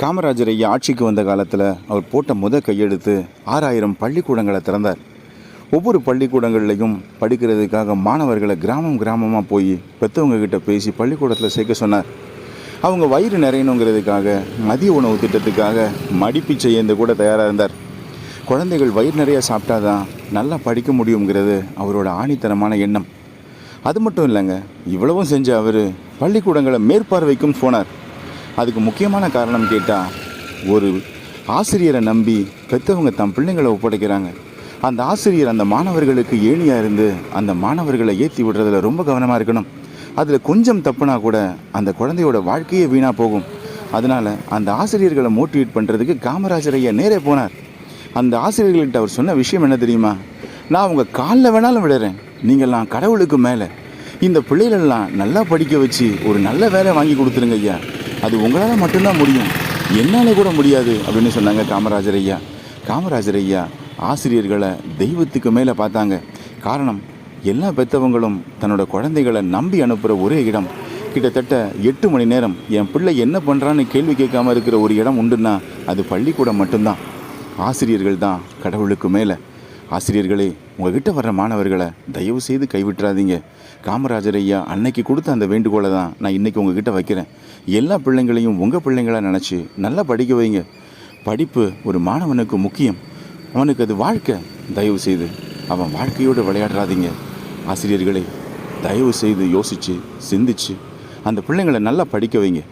காமராஜர் ஐயா ஆட்சிக்கு வந்த காலத்தில் அவர் போட்ட முத கையெழுத்து ஆறாயிரம் பள்ளிக்கூடங்களை திறந்தார். ஒவ்வொரு பள்ளிக்கூடங்கள்லையும் படிக்கிறதுக்காக மாணவர்களை கிராமம் கிராமமாக போய் பெற்றவங்க கிட்ட பேசி பள்ளிக்கூடத்தில் சேர்க்க சொன்னார். அவங்க வயிறு நிறையணுங்கிறதுக்காக மதிய உணவு திட்டத்துக்காக மடிப்பிச்சை ஏந்து கூட தயாராக இருந்தார். குழந்தைகள் வயிறு நிறைய சாப்பிட்டாதான் நல்லா படிக்க முடியுங்கிறது அவரோட ஆணித்தனமான எண்ணம். அது மட்டும் இல்லைங்க இவ்வளவும் செஞ்ச அவர் பள்ளிக்கூடங்களை மேற்பார்வைக்கும் போனார். அதுக்கு முக்கியமான காரணம் கேட்டால் ஒரு ஆசிரியரை நம்பி பெற்றவங்க தம் பிள்ளைங்களை ஒப்படைக்கிறாங்க. அந்த ஆசிரியர் அந்த மாணவர்களுக்கு ஏணியாக இருந்து அந்த மாணவர்களை ஏற்றி விடுறதுல ரொம்ப கவனமாக இருக்கணும். அதில் கொஞ்சம் தப்புனா கூட அந்த குழந்தையோட வாழ்க்கையே வீணாக போகும். அதனால் அந்த ஆசிரியர்களை மோட்டிவேட் பண்ணுறதுக்கு காமராஜர் ஐயா நேரே போனார். அந்த ஆசிரியர்கள்கிட்ட அவர் சொன்ன விஷயம் என்ன தெரியுமா? நான் உங்கள் காலில் வேணாலும் விடுறேன். நீங்கள்லாம் கடவுளுக்கு மேலே. இந்த பிள்ளைகளெல்லாம் நல்லா படிக்க வச்சு ஒரு நல்ல வேலை வாங்கி கொடுத்துருங்க ஐயா. அது உங்களால் மட்டும்தான் முடியும். என்னால் கூட முடியாது அப்படின்னு சொன்னாங்க காமராஜர் ஐயா. காமராஜர் ஐயா ஆசிரியர்களை தெய்வத்துக்கு மேலே பார்த்தாங்க. காரணம் எல்லா பெற்றவங்களும் தன்னோட குழந்தைகளை நம்பி அனுப்புகிற ஒரே இடம். கிட்டத்தட்ட எட்டு மணி நேரம் என் பிள்ளை என்ன பண்ணுறான்னு கேள்வி கேட்காம இருக்கிற ஒரு இடம் உண்டுன்னா அது பள்ளிக்கூடம் மட்டும்தான். ஆசிரியர்கள் தான் கடவுளுக்கு மேலே. ஆசிரியர்களே உங்ககிட்ட வர்ற மாணவர்களை தயவு செய்து கைவிட்டுறாதீங்க. காமராஜர் ஐயா அன்னைக்கு கொடுத்த அந்த வேண்டுகோளை தான் நான் இன்னைக்கு உங்ககிட்ட வைக்கிறேன். எல்லா பிள்ளைங்களையும் உங்கள் பிள்ளைங்களாக நினச்சி நல்லா படிக்க வைங்க. படிப்பு ஒரு மாணவனுக்கு முக்கியம். அவனுக்கு அது வாழ்க்கை. தயவு செய்து அவன் வாழ்க்கையோடு விளையாடுறாதீங்க. ஆசிரியர்களே தயவு செய்து யோசித்து சிந்திச்சு அந்த பிள்ளைங்களை நல்லா படிக்க வைங்க.